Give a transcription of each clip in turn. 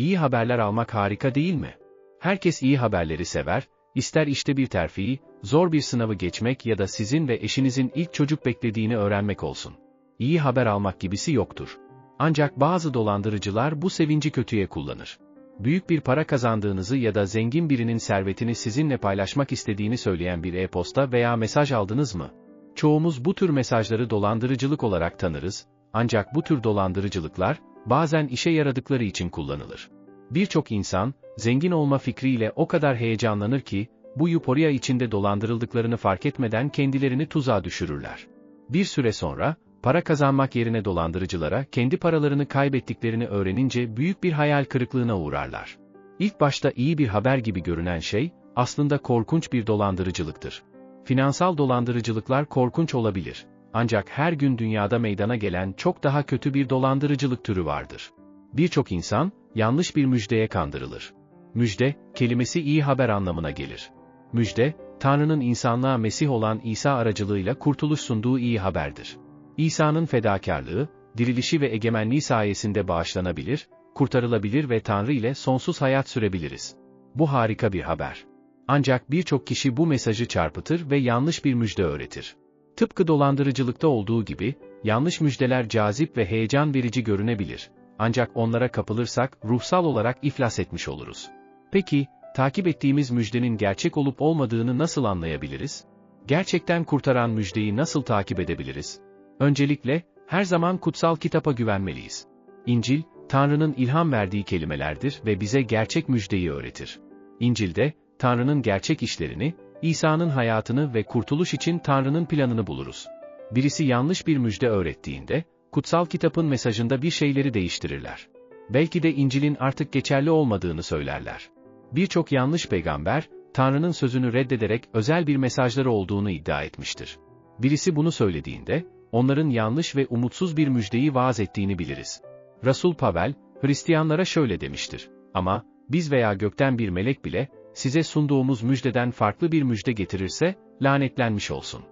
İyi haberler almak harika değil mi? Herkes iyi haberleri sever, ister işte bir terfiyi, zor bir sınavı geçmek ya da sizin ve eşinizin ilk çocuk beklediğini öğrenmek olsun. İyi haber almak gibisi yoktur. Ancak bazı dolandırıcılar bu sevinci kötüye kullanır. Büyük bir para kazandığınızı ya da zengin birinin servetini sizinle paylaşmak istediğini söyleyen bir e-posta veya mesaj aldınız mı? Çoğumuz bu tür mesajları dolandırıcılık olarak tanırız, ancak bu tür dolandırıcılıklar, bazen işe yaradıkları için kullanılır. Birçok insan, zengin olma fikriyle o kadar heyecanlanır ki, bu yuporya içinde dolandırıldıklarını fark etmeden kendilerini tuzağa düşürürler. Bir süre sonra, para kazanmak yerine dolandırıcılara kendi paralarını kaybettiklerini öğrenince büyük bir hayal kırıklığına uğrarlar. İlk başta iyi bir haber gibi görünen şey, aslında korkunç bir dolandırıcılıktır. Finansal dolandırıcılıklar korkunç olabilir. Ancak her gün dünyada meydana gelen çok daha kötü bir dolandırıcılık türü vardır. Birçok insan, yanlış bir müjdeye kandırılır. Müjde, kelimesi iyi haber anlamına gelir. Müjde, Tanrı'nın insanlığa Mesih olan İsa aracılığıyla kurtuluş sunduğu iyi haberdir. İsa'nın fedakarlığı, dirilişi ve egemenliği sayesinde bağışlanabilir, kurtarılabilir ve Tanrı ile sonsuz hayat sürebiliriz. Bu harika bir haber. Ancak birçok kişi bu mesajı çarpıtır ve yanlış bir müjde öğretir. Tıpkı dolandırıcılıkta olduğu gibi, yanlış müjdeler cazip ve heyecan verici görünebilir. Ancak onlara kapılırsak ruhsal olarak iflas etmiş oluruz. Peki, takip ettiğimiz müjdenin gerçek olup olmadığını nasıl anlayabiliriz? Gerçekten kurtaran müjdeyi nasıl takip edebiliriz? Öncelikle, her zaman kutsal kitapa güvenmeliyiz. İncil, Tanrı'nın ilham verdiği kelimelerdir ve bize gerçek müjdeyi öğretir. İncil'de, Tanrı'nın gerçek işlerini, İsa'nın hayatını ve kurtuluş için Tanrı'nın planını buluruz. Birisi yanlış bir müjde öğrettiğinde, kutsal kitabın mesajında bir şeyleri değiştirirler. Belki de İncil'in artık geçerli olmadığını söylerler. Birçok yanlış peygamber, Tanrı'nın sözünü reddederek özel bir mesajları olduğunu iddia etmiştir. Birisi bunu söylediğinde, onların yanlış ve umutsuz bir müjdeyi vaaz ettiğini biliriz. Rasul Pavel, Hristiyanlara şöyle demiştir. Ama, biz veya gökten bir melek bile, size sunduğumuz müjdeden farklı bir müjde getirirse, lanetlenmiş olsun.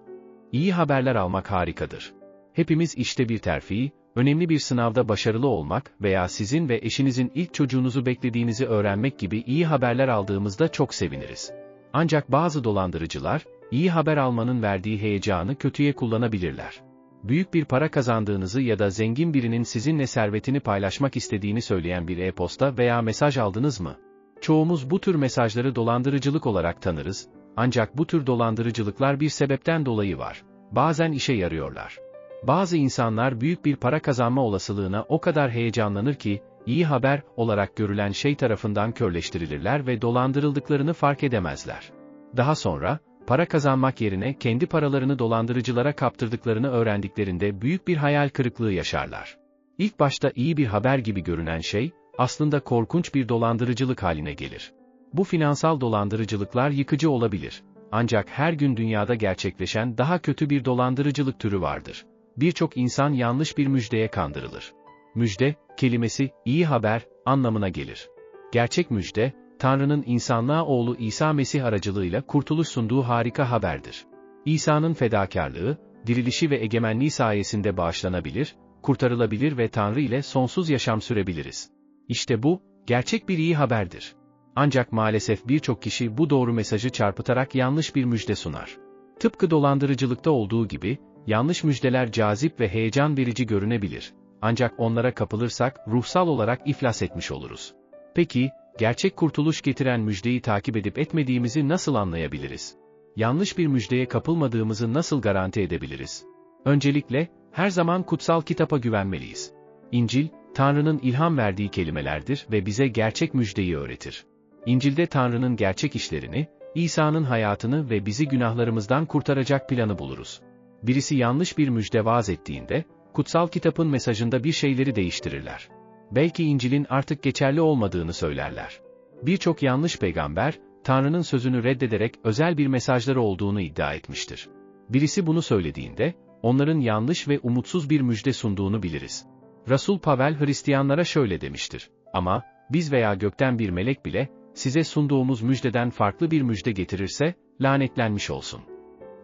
İyi haberler almak harikadır. Hepimiz işte bir terfi, önemli bir sınavda başarılı olmak veya sizin ve eşinizin ilk çocuğunuzu beklediğinizi öğrenmek gibi iyi haberler aldığımızda çok seviniriz. Ancak bazı dolandırıcılar, iyi haber almanın verdiği heyecanı kötüye kullanabilirler. Büyük bir para kazandığınızı ya da zengin birinin sizinle servetini paylaşmak istediğini söyleyen bir e-posta veya mesaj aldınız mı? Çoğumuz bu tür mesajları dolandırıcılık olarak tanırız, ancak bu tür dolandırıcılıklar bir sebepten dolayı var. Bazen işe yarıyorlar. Bazı insanlar büyük bir para kazanma olasılığına o kadar heyecanlanır ki, iyi haber olarak görülen şey tarafından körleştirilirler ve dolandırıldıklarını fark edemezler. Daha sonra, para kazanmak yerine kendi paralarını dolandırıcılara kaptırdıklarını öğrendiklerinde büyük bir hayal kırıklığı yaşarlar. İlk başta iyi bir haber gibi görünen şey, aslında korkunç bir dolandırıcılık haline gelir. Bu finansal dolandırıcılıklar yıkıcı olabilir. Ancak her gün dünyada gerçekleşen daha kötü bir dolandırıcılık türü vardır. Birçok insan yanlış bir müjdeye kandırılır. Müjde, kelimesi, iyi haber, anlamına gelir. Gerçek müjde, Tanrı'nın insanlığa oğlu İsa Mesih aracılığıyla kurtuluş sunduğu harika haberdir. İsa'nın fedakarlığı, dirilişi ve egemenliği sayesinde bağışlanabilir, kurtarılabilir ve Tanrı ile sonsuz yaşam sürebiliriz. İşte bu, gerçek bir iyi haberdir. Ancak maalesef birçok kişi bu doğru mesajı çarpıtarak yanlış bir müjde sunar. Tıpkı dolandırıcılıkta olduğu gibi, yanlış müjdeler cazip ve heyecan verici görünebilir. Ancak onlara kapılırsak ruhsal olarak iflas etmiş oluruz. Peki, gerçek kurtuluş getiren müjdeyi takip edip etmediğimizi nasıl anlayabiliriz? Yanlış bir müjdeye kapılmadığımızı nasıl garanti edebiliriz? Öncelikle, her zaman kutsal kitapa güvenmeliyiz. İncil, Tanrı'nın ilham verdiği kelimelerdir ve bize gerçek müjdeyi öğretir. İncil'de Tanrı'nın gerçek işlerini, İsa'nın hayatını ve bizi günahlarımızdan kurtaracak planı buluruz. Birisi yanlış bir müjde vaaz ettiğinde, kutsal kitabın mesajında bir şeyleri değiştirirler. Belki İncil'in artık geçerli olmadığını söylerler. Birçok yanlış peygamber, Tanrı'nın sözünü reddederek özel bir mesajları olduğunu iddia etmiştir. Birisi bunu söylediğinde, onların yanlış ve umutsuz bir müjde sunduğunu biliriz. Rasul Pavel Hristiyanlara şöyle demiştir. Ama, biz veya gökten bir melek bile, size sunduğumuz müjdeden farklı bir müjde getirirse, lanetlenmiş olsun.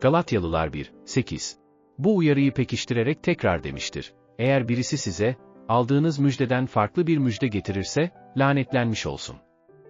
Galatyalılar 1, 8. Bu uyarıyı pekiştirerek tekrar demiştir. Eğer birisi size, aldığınız müjdeden farklı bir müjde getirirse, lanetlenmiş olsun.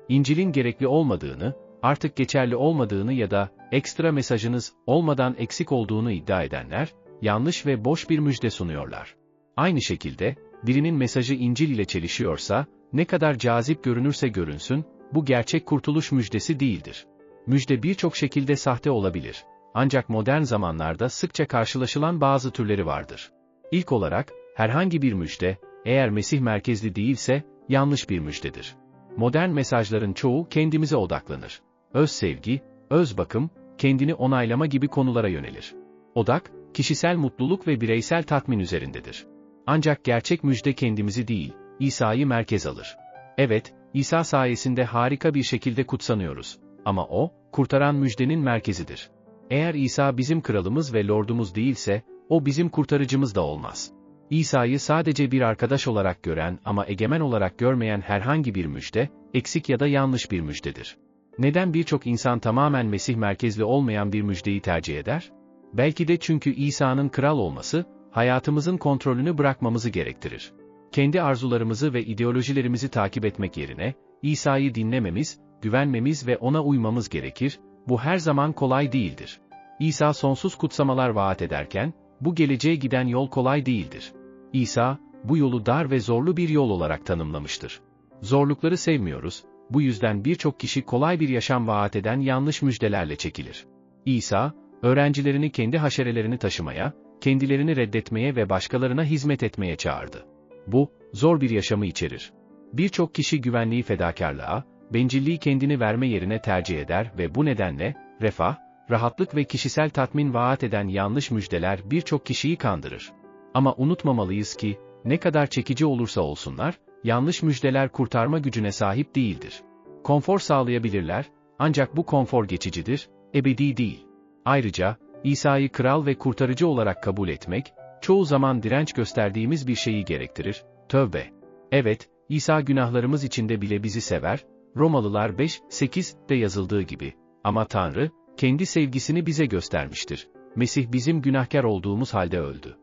İncil'in gerekli olmadığını, artık geçerli olmadığını ya da ekstra mesajınız olmadan eksik olduğunu iddia edenler, yanlış ve boş bir müjde sunuyorlar. Aynı şekilde, birinin mesajı İncil ile çelişiyorsa, ne kadar cazip görünürse görünsün, bu gerçek kurtuluş müjdesi değildir. Müjde birçok şekilde sahte olabilir. Ancak modern zamanlarda sıkça karşılaşılan bazı türleri vardır. İlk olarak, herhangi bir müjde, eğer Mesih merkezli değilse, yanlış bir müjdedir. Modern mesajların çoğu kendimize odaklanır. Öz sevgi, öz bakım, kendini onaylama gibi konulara yönelir. Odak, kişisel mutluluk ve bireysel tatmin üzerindedir. Ancak gerçek müjde kendimizi değil, İsa'yı merkez alır. Evet, İsa sayesinde harika bir şekilde kutsanıyoruz. Ama o, kurtaran müjdenin merkezidir. Eğer İsa bizim kralımız ve lordumuz değilse, o bizim kurtarıcımız da olmaz. İsa'yı sadece bir arkadaş olarak gören ama egemen olarak görmeyen herhangi bir müjde, eksik ya da yanlış bir müjdedir. Neden birçok insan tamamen Mesih merkezli olmayan bir müjdeyi tercih eder? Belki de çünkü İsa'nın kral olması, hayatımızın kontrolünü bırakmamızı gerektirir. Kendi arzularımızı ve ideolojilerimizi takip etmek yerine, İsa'yı dinlememiz, güvenmemiz ve ona uymamız gerekir, bu her zaman kolay değildir. İsa sonsuz kutsamalar vaat ederken, bu geleceğe giden yol kolay değildir. İsa, bu yolu dar ve zorlu bir yol olarak tanımlamıştır. Zorlukları sevmiyoruz, bu yüzden birçok kişi kolay bir yaşam vaat eden yanlış müjdelerle çekilir. İsa, öğrencilerini kendi haşerelerini taşımaya, kendilerini reddetmeye ve başkalarına hizmet etmeye çağırdı. Bu, zor bir yaşamı içerir. Birçok kişi güvenliği fedakarlığa, bencilliği kendini verme yerine tercih eder ve bu nedenle, refah, rahatlık ve kişisel tatmin vaat eden yanlış müjdeler birçok kişiyi kandırır. Ama unutmamalıyız ki, ne kadar çekici olursa olsunlar, yanlış müjdeler kurtarma gücüne sahip değildir. Konfor sağlayabilirler, ancak bu konfor geçicidir, ebedi değil. Ayrıca, İsa'yı kral ve kurtarıcı olarak kabul etmek, çoğu zaman direnç gösterdiğimiz bir şeyi gerektirir, tövbe. Evet, İsa günahlarımız içinde bile bizi sever, Romalılar 5-8'de yazıldığı gibi. Ama Tanrı, kendi sevgisini bize göstermiştir. Mesih bizim günahkar olduğumuz halde öldü.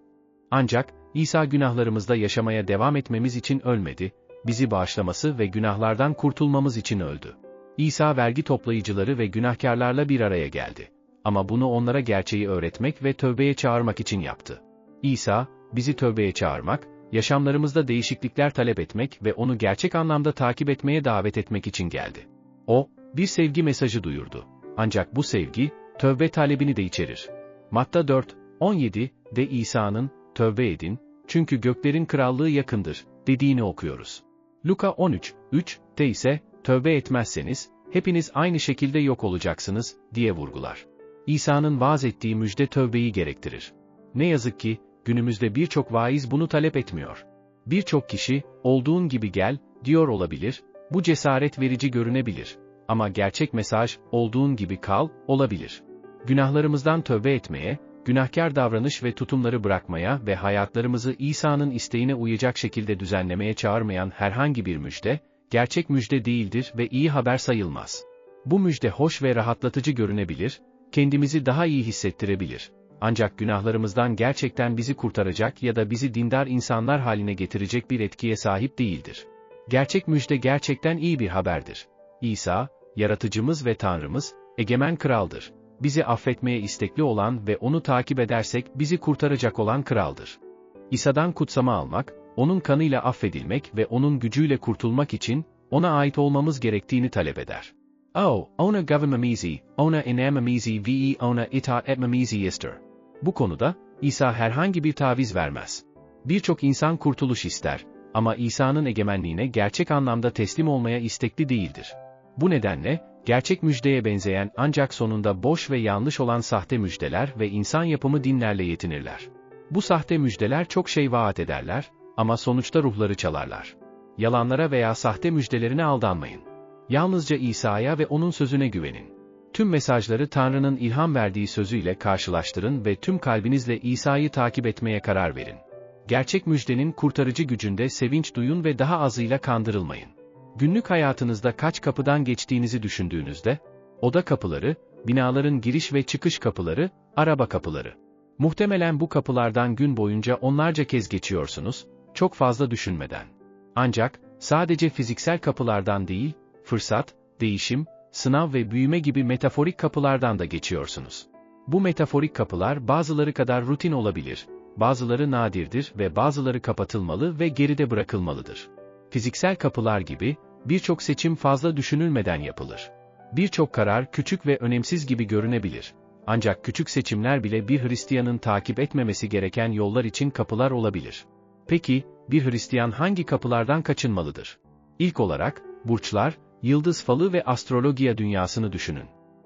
Ancak, İsa günahlarımızda yaşamaya devam etmemiz için ölmedi, bizi bağışlaması ve günahlardan kurtulmamız için öldü. İsa vergi toplayıcıları ve günahkarlarla bir araya geldi. Ama bunu onlara gerçeği öğretmek ve tövbeye çağırmak için yaptı. İsa, bizi tövbeye çağırmak, yaşamlarımızda değişiklikler talep etmek ve onu gerçek anlamda takip etmeye davet etmek için geldi. O, bir sevgi mesajı duyurdu. Ancak bu sevgi, tövbe talebini de içerir. Matta 4, 17 de İsa'nın, tövbe edin, çünkü göklerin krallığı yakındır, dediğini okuyoruz. Luka 13, 3 de ise, tövbe etmezseniz, hepiniz aynı şekilde yok olacaksınız, diye vurgular. İsa'nın vaaz ettiği müjde tövbeyi gerektirir. Ne yazık ki, günümüzde birçok vaiz bunu talep etmiyor. Birçok kişi, olduğun gibi gel, diyor olabilir, bu cesaret verici görünebilir. Ama gerçek mesaj, olduğun gibi kal, olabilir. Günahlarımızdan tövbe etmeye, günahkar davranış ve tutumları bırakmaya ve hayatlarımızı İsa'nın isteğine uyacak şekilde düzenlemeye çağırmayan herhangi bir müjde, gerçek müjde değildir ve iyi haber sayılmaz. Bu müjde hoş ve rahatlatıcı görünebilir, kendimizi daha iyi hissettirebilir. Ancak günahlarımızdan gerçekten bizi kurtaracak ya da bizi dindar insanlar haline getirecek bir etkiye sahip değildir. Gerçek müjde gerçekten iyi bir haberdir. İsa, yaratıcımız ve Tanrımız, egemen kraldır. Bizi affetmeye istekli olan ve onu takip edersek bizi kurtaracak olan kraldır. İsa'dan kutsama almak, onun kanıyla affedilmek ve onun gücüyle kurtulmak için, ona ait olmamız gerektiğini talep eder. O, ona gavimamizi, ona inamamizi ve ona itaat etmemizi ister. Bu konuda, İsa herhangi bir taviz vermez. Birçok insan kurtuluş ister, ama İsa'nın egemenliğine gerçek anlamda teslim olmaya istekli değildir. Bu nedenle, gerçek müjdeye benzeyen ancak sonunda boş ve yanlış olan sahte müjdeler ve insan yapımı dinlerle yetinirler. Bu sahte müjdeler çok şey vaat ederler, ama sonuçta ruhları çalarlar. Yalanlara veya sahte müjdelerine aldanmayın. Yalnızca İsa'ya ve onun sözüne güvenin. Tüm mesajları Tanrı'nın ilham verdiği sözüyle karşılaştırın ve tüm kalbinizle İsa'yı takip etmeye karar verin. Gerçek müjdenin kurtarıcı gücünde sevinç duyun ve daha azıyla kandırılmayın. Günlük hayatınızda kaç kapıdan geçtiğinizi düşündüğünüzde, oda kapıları, binaların giriş ve çıkış kapıları, araba kapıları. Muhtemelen bu kapılardan gün boyunca onlarca kez geçiyorsunuz, çok fazla düşünmeden. Ancak, sadece fiziksel kapılardan değil, fırsat, değişim, sınav ve büyüme gibi metaforik kapılardan da geçiyorsunuz. Bu metaforik kapılar bazıları kadar rutin olabilir, bazıları nadirdir ve bazıları kapatılmalı ve geride bırakılmalıdır. Fiziksel kapılar gibi, birçok seçim fazla düşünülmeden yapılır. Birçok karar küçük ve önemsiz gibi görünebilir. Ancak küçük seçimler bile bir Hristiyanın takip etmemesi gereken yollar için kapılar olabilir. Peki, bir Hristiyan hangi kapılardan kaçınmalıdır? İlk olarak, burçlar, yıldız falı ve astrologiya dünyasını düşünün.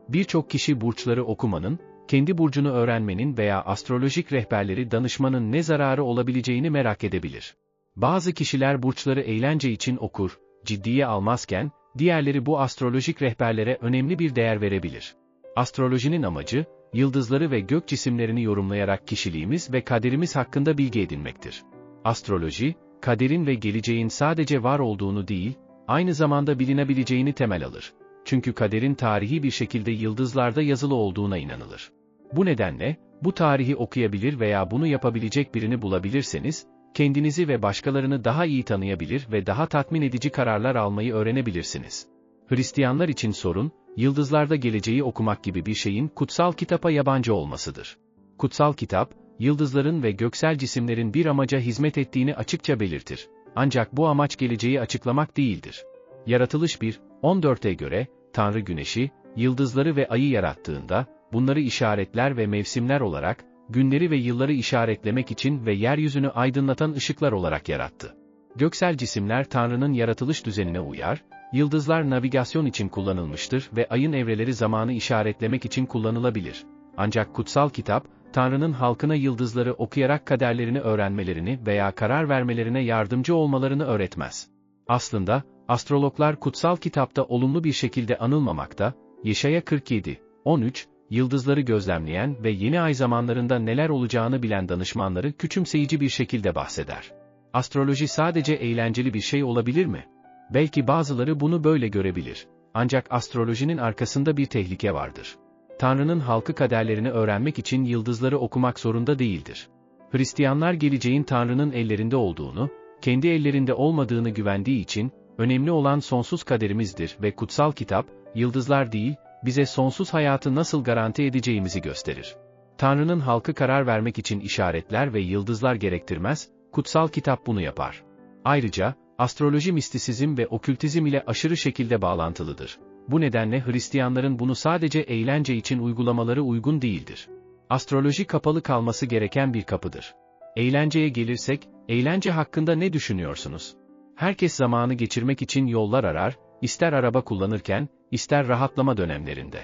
Birçok kişi burçları okumanın, kendi burcunu öğrenmenin veya astrolojik rehberleri danışmanın ne zararı olabileceğini merak edebilir. Bazı kişiler burçları eğlence için okur, ciddiye almazken, diğerleri bu astrolojik rehberlere önemli bir değer verebilir. Astrolojinin amacı, yıldızları ve gök cisimlerini yorumlayarak kişiliğimiz ve kaderimiz hakkında bilgi edinmektir. Astroloji, kaderin ve geleceğin sadece var olduğunu değil, aynı zamanda bilinebileceğini temel alır. Çünkü kaderin tarihi bir şekilde yıldızlarda yazılı olduğuna inanılır. Bu nedenle, bu tarihi okuyabilir veya bunu yapabilecek birini bulabilirseniz, kendinizi ve başkalarını daha iyi tanıyabilir ve daha tatmin edici kararlar almayı öğrenebilirsiniz. Hristiyanlar için sorun, yıldızlarda geleceği okumak gibi bir şeyin kutsal kitapa yabancı olmasıdır. Kutsal kitap, yıldızların ve göksel cisimlerin bir amaca hizmet ettiğini açıkça belirtir. Ancak bu amaç geleceği açıklamak değildir. Yaratılış 1, 14'e göre, Tanrı güneşi, yıldızları ve ayı yarattığında, bunları işaretler ve mevsimler olarak, günleri ve yılları işaretlemek için ve yeryüzünü aydınlatan ışıklar olarak yarattı. Göksel cisimler Tanrı'nın yaratılış düzenine uyar, yıldızlar navigasyon için kullanılmıştır ve ayın evreleri zamanı işaretlemek için kullanılabilir. Ancak kutsal kitap, Tanrı'nın halkına yıldızları okuyarak kaderlerini öğrenmelerini veya karar vermelerine yardımcı olmalarını öğretmez. Aslında, astrologlar kutsal kitapta olumlu bir şekilde anılmamakta, Yeşaya 47, 13, yıldızları gözlemleyen ve yeni ay zamanlarında neler olacağını bilen danışmanları küçümseyici bir şekilde bahseder. Astroloji sadece eğlenceli bir şey olabilir mi? Belki bazıları bunu böyle görebilir. Ancak astrolojinin arkasında bir tehlike vardır. Tanrı'nın halkı kaderlerini öğrenmek için yıldızları okumak zorunda değildir. Hristiyanlar geleceğin Tanrı'nın ellerinde olduğunu, kendi ellerinde olmadığını güvendiği için, önemli olan sonsuz kaderimizdir ve kutsal kitap, yıldızlar değil, bize sonsuz hayatı nasıl garanti edeceğimizi gösterir. Tanrı'nın halkı karar vermek için işaretler ve yıldızlar gerektirmez, kutsal kitap bunu yapar. Ayrıca, astroloji mistisizm ve okültizm ile aşırı şekilde bağlantılıdır. Bu nedenle Hristiyanların bunu sadece eğlence için uygulamaları uygun değildir. Astroloji kapalı kalması gereken bir kapıdır. Eğlenceye gelirsek, eğlence hakkında ne düşünüyorsunuz? Herkes zamanı geçirmek için yollar arar, ister araba kullanırken, ister rahatlama dönemlerinde.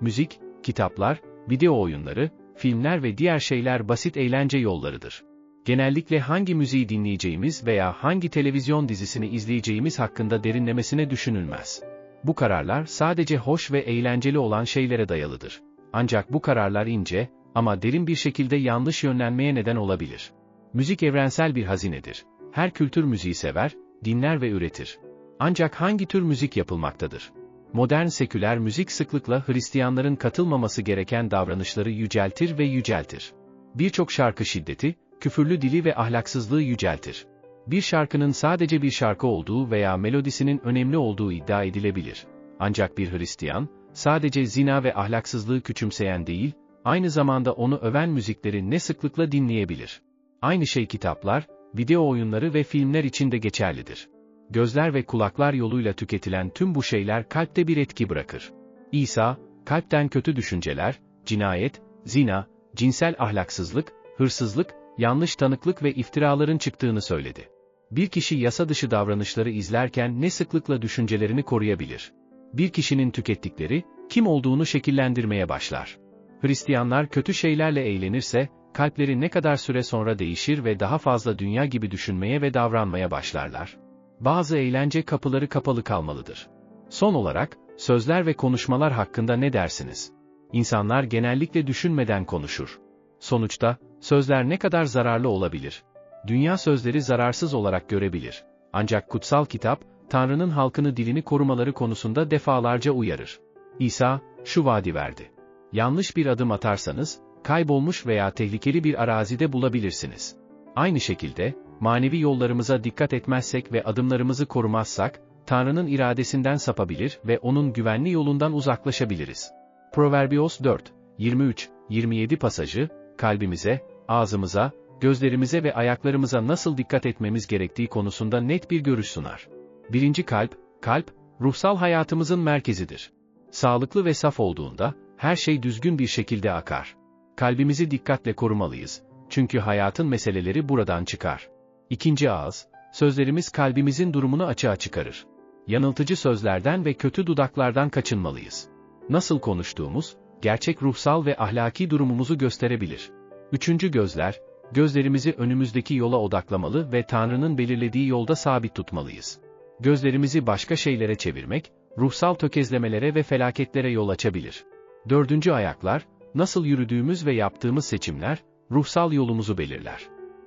Müzik, kitaplar, video oyunları, filmler ve diğer şeyler basit eğlence yollarıdır. Genellikle hangi müziği dinleyeceğimiz veya hangi televizyon dizisini izleyeceğimiz hakkında derinlemesine düşünülmez. Bu kararlar sadece hoş ve eğlenceli olan şeylere dayalıdır. Ancak bu kararlar ince ama derin bir şekilde yanlış yönlenmeye neden olabilir. Müzik evrensel bir hazinedir. Her kültür müziği sever, dinler ve üretir. Ancak hangi tür müzik yapılmaktadır? Modern seküler müzik sıklıkla Hristiyanların katılmaması gereken davranışları yüceltir ve yüceltir. Birçok şarkı şiddeti, küfürlü dili ve ahlaksızlığı yüceltir. Bir şarkının sadece bir şarkı olduğu veya melodisinin önemli olduğu iddia edilebilir. Ancak bir Hristiyan, sadece zina ve ahlaksızlığı küçümseyen değil, aynı zamanda onu öven müzikleri ne sıklıkla dinleyebilir. Aynı şey kitaplar, video oyunları ve filmler için de geçerlidir. Gözler ve kulaklar yoluyla tüketilen tüm bu şeyler kalpte bir etki bırakır. İsa, kalpten kötü düşünceler, cinayet, zina, cinsel ahlaksızlık, hırsızlık, yanlış tanıklık ve iftiraların çıktığını söyledi. Bir kişi yasa dışı davranışları izlerken ne sıklıkla düşüncelerini koruyabilir? Bir kişinin tükettikleri, kim olduğunu şekillendirmeye başlar. Hristiyanlar kötü şeylerle eğlenirse, kalpleri ne kadar süre sonra değişir ve daha fazla dünya gibi düşünmeye ve davranmaya başlarlar. Bazı eğlence kapıları kapalı kalmalıdır. Son olarak, sözler ve konuşmalar hakkında ne dersiniz? İnsanlar genellikle düşünmeden konuşur. Sonuçta, sözler ne kadar zararlı olabilir? Dünya sözleri zararsız olarak görebilir. Ancak kutsal kitap, Tanrı'nın halkını dilini korumaları konusunda defalarca uyarır. İsa, şu vaadi verdi. Yanlış bir adım atarsanız, kaybolmuş veya tehlikeli bir arazide bulabilirsiniz. Aynı şekilde, manevi yollarımıza dikkat etmezsek ve adımlarımızı korumazsak, Tanrı'nın iradesinden sapabilir ve onun güvenli yolundan uzaklaşabiliriz. Proverbios 4, 23-27 pasajı, kalbimize, ağzımıza, gözlerimize ve ayaklarımıza nasıl dikkat etmemiz gerektiği konusunda net bir görüş sunar. Birinci kalp, kalp, ruhsal hayatımızın merkezidir. Sağlıklı ve saf olduğunda, her şey düzgün bir şekilde akar. Kalbimizi dikkatle korumalıyız, çünkü hayatın meseleleri buradan çıkar. İkinci ağız, sözlerimiz kalbimizin durumunu açığa çıkarır. Yanıltıcı sözlerden ve kötü dudaklardan kaçınmalıyız. Nasıl konuştuğumuz, gerçek ruhsal ve ahlaki durumumuzu gösterebilir. Üçüncü gözler, gözlerimizi önümüzdeki yola odaklamalı ve Tanrı'nın belirlediği yolda sabit tutmalıyız. Gözlerimizi başka şeylere çevirmek, ruhsal tökezlemelere ve felaketlere yol açabilir. Dördüncü ayaklar, nasıl yürüdüğümüz ve yaptığımız seçimler, ruhsal yolumuzu belirler.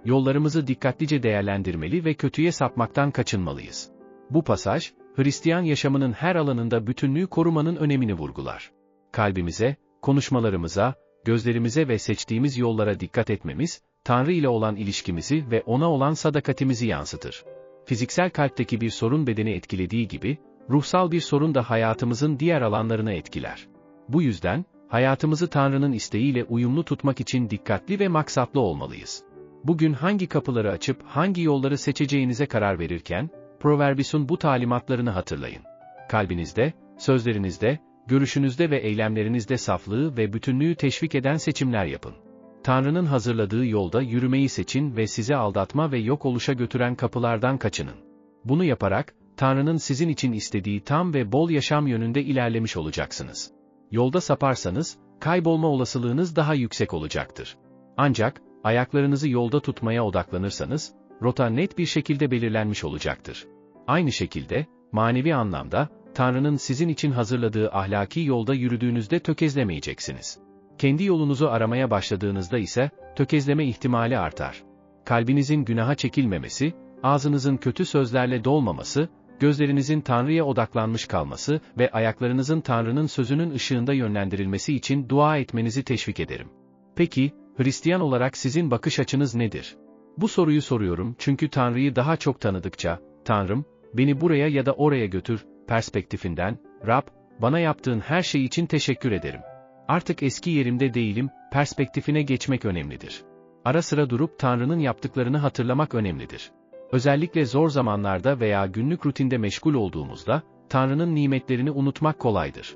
Yollarımızı dikkatlice değerlendirmeli ve kötüye sapmaktan kaçınmalıyız. Bu pasaj, Hristiyan yaşamının her alanında bütünlüğü korumanın önemini vurgular. Kalbimize, konuşmalarımıza, gözlerimize ve seçtiğimiz yollara dikkat etmemiz, Tanrı ile olan ilişkimizi ve ona olan sadakatimizi yansıtır. Fiziksel kalpteki bir sorun bedeni etkilediği gibi, ruhsal bir sorun da hayatımızın diğer alanlarına etkiler. Bu yüzden, hayatımızı Tanrı'nın isteğiyle uyumlu tutmak için dikkatli ve maksatlı olmalıyız. Bugün hangi kapıları açıp hangi yolları seçeceğinize karar verirken, Proverbis'un bu talimatlarını hatırlayın. Kalbinizde, sözlerinizde, görüşünüzde ve eylemlerinizde saflığı ve bütünlüğü teşvik eden seçimler yapın. Tanrı'nın hazırladığı yolda yürümeyi seçin ve sizi aldatma ve yok oluşa götüren kapılardan kaçının. Bunu yaparak, Tanrı'nın sizin için istediği tam ve bol yaşam yönünde ilerlemiş olacaksınız. Yolda saparsanız, kaybolma olasılığınız daha yüksek olacaktır. Ancak, ayaklarınızı yolda tutmaya odaklanırsanız, rota net bir şekilde belirlenmiş olacaktır. Aynı şekilde, manevi anlamda, Tanrı'nın sizin için hazırladığı ahlaki yolda yürüdüğünüzde tökezlemeyeceksiniz. Kendi yolunuzu aramaya başladığınızda ise, tökezleme ihtimali artar. Kalbinizin günaha çekilmemesi, ağzınızın kötü sözlerle dolmaması, gözlerinizin Tanrı'ya odaklanmış kalması ve ayaklarınızın Tanrı'nın sözünün ışığında yönlendirilmesi için dua etmenizi teşvik ederim. Peki, Hristiyan olarak sizin bakış açınız nedir? Bu soruyu soruyorum çünkü Tanrı'yı daha çok tanıdıkça, Tanrım, beni buraya ya da oraya götür, perspektifinden, Rab, bana yaptığın her şey için teşekkür ederim. Artık eski yerimde değilim, perspektifine geçmek önemlidir. Ara sıra durup Tanrı'nın yaptıklarını hatırlamak önemlidir. Özellikle zor zamanlarda veya günlük rutinde meşgul olduğumuzda, Tanrı'nın nimetlerini unutmak kolaydır.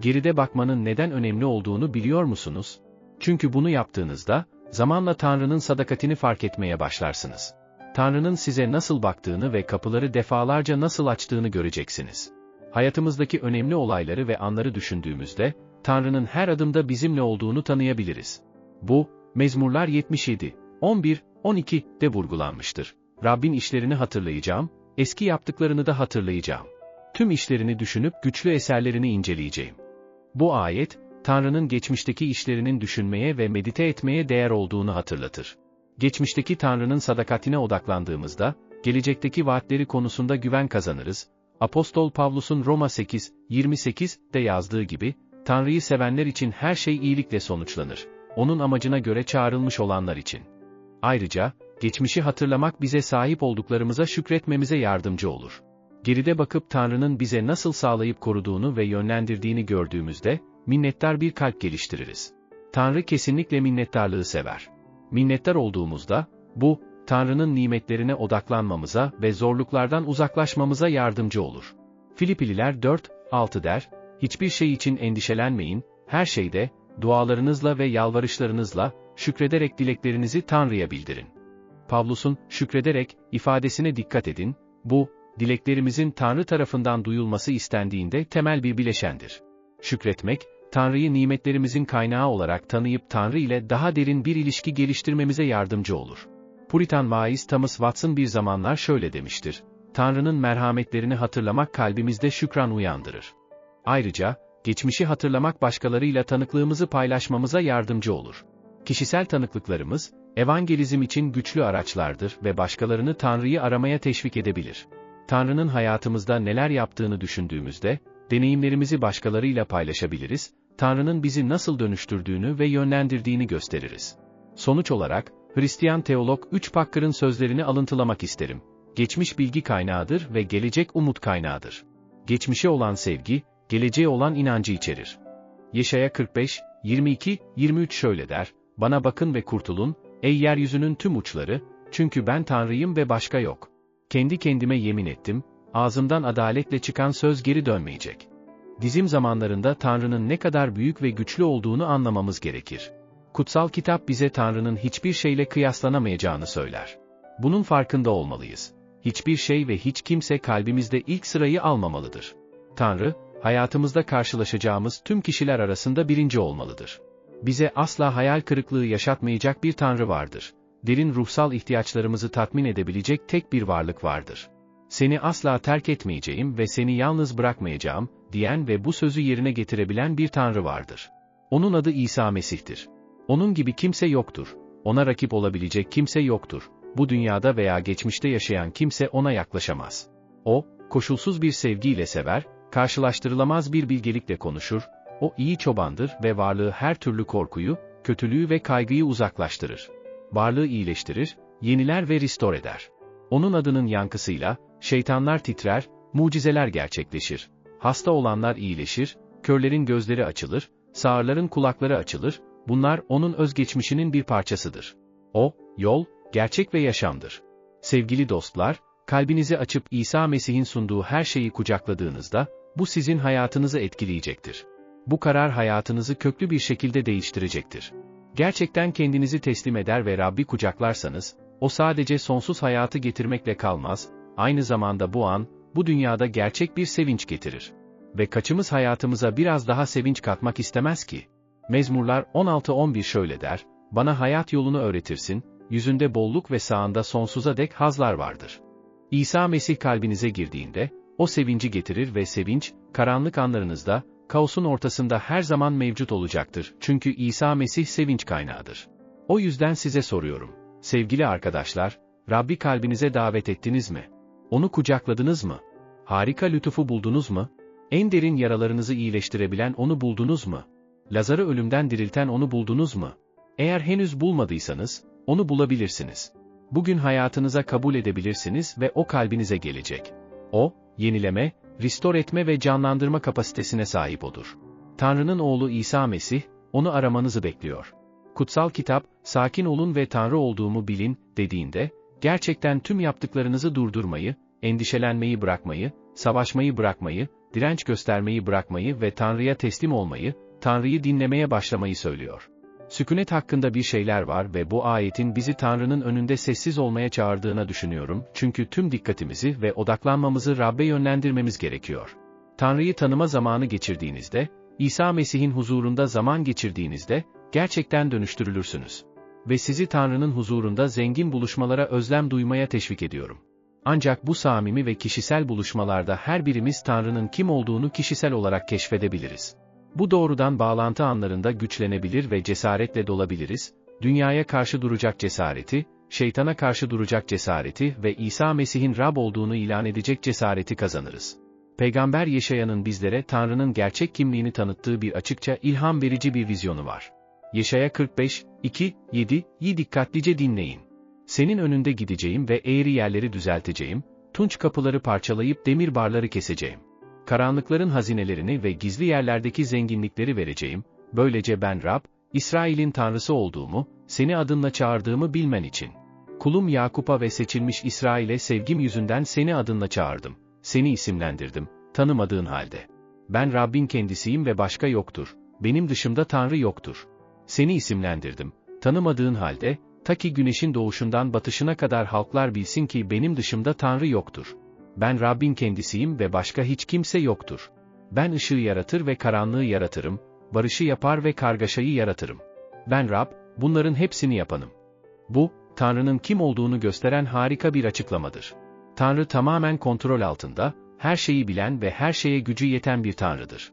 Geride bakmanın neden önemli olduğunu biliyor musunuz? Çünkü bunu yaptığınızda, zamanla Tanrı'nın sadakatini fark etmeye başlarsınız. Tanrı'nın size nasıl baktığını ve kapıları defalarca nasıl açtığını göreceksiniz. Hayatımızdaki önemli olayları ve anları düşündüğümüzde, Tanrı'nın her adımda bizimle olduğunu tanıyabiliriz. Bu, Mezmurlar 77, 11, 12 de vurgulanmıştır. Rabbin işlerini hatırlayacağım, eski yaptıklarını da hatırlayacağım. Tüm işlerini düşünüp güçlü eserlerini inceleyeceğim. Bu ayet, Tanrı'nın geçmişteki işlerinin düşünmeye ve medite etmeye değer olduğunu hatırlatır. Geçmişteki Tanrı'nın sadakatine odaklandığımızda, gelecekteki vaatleri konusunda güven kazanırız. Apostol Pavlus'un Roma 8, 28 de yazdığı gibi, Tanrı'yı sevenler için her şey iyilikle sonuçlanır. Onun amacına göre çağrılmış olanlar için. Ayrıca, geçmişi hatırlamak bize sahip olduklarımıza şükretmemize yardımcı olur. Geride bakıp Tanrı'nın bize nasıl sağlayıp koruduğunu ve yönlendirdiğini gördüğümüzde, minnettar bir kalp geliştiririz. Tanrı kesinlikle minnettarlığı sever. Minnettar olduğumuzda, bu, Tanrı'nın nimetlerine odaklanmamıza ve zorluklardan uzaklaşmamıza yardımcı olur. Filipililer 4, 6 der, hiçbir şey için endişelenmeyin, her şeyde, dualarınızla ve yalvarışlarınızla, şükrederek dileklerinizi Tanrı'ya bildirin. Pavlus'un, şükrederek, ifadesine dikkat edin, bu, dileklerimizin Tanrı tarafından duyulması istendiğinde temel bir bileşendir. Şükretmek, Tanrı'yı nimetlerimizin kaynağı olarak tanıyıp Tanrı ile daha derin bir ilişki geliştirmemize yardımcı olur. Puritan vaiz Thomas Watson bir zamanlar şöyle demiştir. Tanrı'nın merhametlerini hatırlamak kalbimizde şükran uyandırır. Ayrıca, geçmişi hatırlamak başkalarıyla tanıklığımızı paylaşmamıza yardımcı olur. Kişisel tanıklıklarımız, evangelizm için güçlü araçlardır ve başkalarını Tanrı'yı aramaya teşvik edebilir. Tanrı'nın hayatımızda neler yaptığını düşündüğümüzde, deneyimlerimizi başkalarıyla paylaşabiliriz, Tanrı'nın bizi nasıl dönüştürdüğünü ve yönlendirdiğini gösteririz. Sonuç olarak, Hristiyan teolog Üç Pakkır'ın sözlerini alıntılamak isterim. Geçmiş bilgi kaynağıdır ve gelecek umut kaynağıdır. Geçmişe olan sevgi, geleceğe olan inancı içerir. Yeşaya 45, 22, 23 şöyle der, Bana bakın ve kurtulun, ey yeryüzünün tüm uçları, çünkü ben Tanrıyım ve başka yok. Kendi kendime yemin ettim, ağzımdan adaletle çıkan söz geri dönmeyecek. Dizim zamanlarında Tanrı'nın ne kadar büyük ve güçlü olduğunu anlamamız gerekir. Kutsal kitap bize Tanrı'nın hiçbir şeyle kıyaslanamayacağını söyler. Bunun farkında olmalıyız. Hiçbir şey ve hiç kimse kalbimizde ilk sırayı almamalıdır. Tanrı, hayatımızda karşılaşacağımız tüm kişiler arasında birinci olmalıdır. Bize asla hayal kırıklığı yaşatmayacak bir Tanrı vardır. Derin ruhsal ihtiyaçlarımızı tatmin edebilecek tek bir varlık vardır. Seni asla terk etmeyeceğim ve seni yalnız bırakmayacağım, diyen ve bu sözü yerine getirebilen bir Tanrı vardır. Onun adı İsa Mesih'tir. Onun gibi kimse yoktur. Ona rakip olabilecek kimse yoktur. Bu dünyada veya geçmişte yaşayan kimse ona yaklaşamaz. O, koşulsuz bir sevgiyle sever, karşılaştırılamaz bir bilgelikle konuşur, o iyi çobandır ve varlığı her türlü korkuyu, kötülüğü ve kaygıyı uzaklaştırır. Varlığı iyileştirir, yeniler ve restore eder. Onun adının yankısıyla, şeytanlar titrer, mucizeler gerçekleşir. Hasta olanlar iyileşir, körlerin gözleri açılır, sağırların kulakları açılır, bunlar onun özgeçmişinin bir parçasıdır. O, yol, gerçek ve yaşamdır. Sevgili dostlar, kalbinizi açıp İsa Mesih'in sunduğu her şeyi kucakladığınızda, bu sizin hayatınızı etkileyecektir. Bu karar hayatınızı köklü bir şekilde değiştirecektir. Gerçekten kendinizi teslim eder ve Rabbi kucaklarsanız, o sadece sonsuz hayatı getirmekle kalmaz, aynı zamanda bu an, bu dünyada gerçek bir sevinç getirir. Ve kaçımız hayatımıza biraz daha sevinç katmak istemez ki? Mezmurlar 16-11 şöyle der, bana hayat yolunu öğretirsin, yüzünde bolluk ve sağında sonsuza dek hazlar vardır. İsa Mesih kalbinize girdiğinde, o sevinci getirir ve sevinç, karanlık anlarınızda, kaosun ortasında her zaman mevcut olacaktır. Çünkü İsa Mesih sevinç kaynağıdır. O yüzden size soruyorum. Sevgili arkadaşlar, Rabbi kalbinize davet ettiniz mi? Onu kucakladınız mı? Harika lütufu buldunuz mu? En derin yaralarınızı iyileştirebilen onu buldunuz mu? Lazar'ı ölümden dirilten onu buldunuz mu? Eğer henüz bulmadıysanız, onu bulabilirsiniz. Bugün hayatınıza kabul edebilirsiniz ve o kalbinize gelecek. O, yenileme, restore etme ve canlandırma kapasitesine sahip odur. Tanrı'nın oğlu İsa Mesih, onu aramanızı bekliyor. Kutsal kitap, sakin olun ve Tanrı olduğumu bilin, dediğinde, gerçekten tüm yaptıklarınızı durdurmayı, endişelenmeyi bırakmayı, savaşmayı bırakmayı, direnç göstermeyi bırakmayı ve Tanrı'ya teslim olmayı, Tanrı'yı dinlemeye başlamayı söylüyor. Sükunet hakkında bir şeyler var ve bu ayetin bizi Tanrı'nın önünde sessiz olmaya çağırdığına düşünüyorum çünkü tüm dikkatimizi ve odaklanmamızı Rab'be yönlendirmemiz gerekiyor. Tanrı'yı tanıma zamanı geçirdiğinizde, İsa Mesih'in huzurunda zaman geçirdiğinizde, gerçekten dönüştürülürsünüz. Ve sizi Tanrı'nın huzurunda zengin buluşmalara özlem duymaya teşvik ediyorum. Ancak bu samimi ve kişisel buluşmalarda her birimiz Tanrı'nın kim olduğunu kişisel olarak keşfedebiliriz. Bu doğrudan bağlantı anlarında güçlenebilir ve cesaretle dolabiliriz, dünyaya karşı duracak cesareti, şeytana karşı duracak cesareti ve İsa Mesih'in Rab olduğunu ilan edecek cesareti kazanırız. Peygamber Yeşaya'nın bizlere Tanrı'nın gerçek kimliğini tanıttığı bir açıkça ilham verici bir vizyonu var. Yeşaya 45, 2, 7, yi dikkatlice dinleyin. Senin önünde gideceğim ve eğri yerleri düzelteceğim, tunç kapıları parçalayıp demir barları keseceğim karanlıkların hazinelerini ve gizli yerlerdeki zenginlikleri vereceğim, böylece ben Rab, İsrail'in Tanrısı olduğumu, seni adınla çağırdığımı bilmen için. Kulum Yakup'a ve seçilmiş İsrail'e sevgim yüzünden seni adınla çağırdım, seni isimlendirdim, tanımadığın halde. Ben Rabbin kendisiyim ve başka yoktur, benim dışımda Tanrı yoktur. Seni isimlendirdim, tanımadığın halde, ta ki güneşin doğuşundan batışına kadar halklar bilsin ki benim dışımda Tanrı yoktur ben Rabbin kendisiyim ve başka hiç kimse yoktur. Ben ışığı yaratır ve karanlığı yaratırım, barışı yapar ve kargaşayı yaratırım. Ben Rab, bunların hepsini yapanım. Bu, Tanrı'nın kim olduğunu gösteren harika bir açıklamadır. Tanrı tamamen kontrol altında, her şeyi bilen ve her şeye gücü yeten bir Tanrıdır.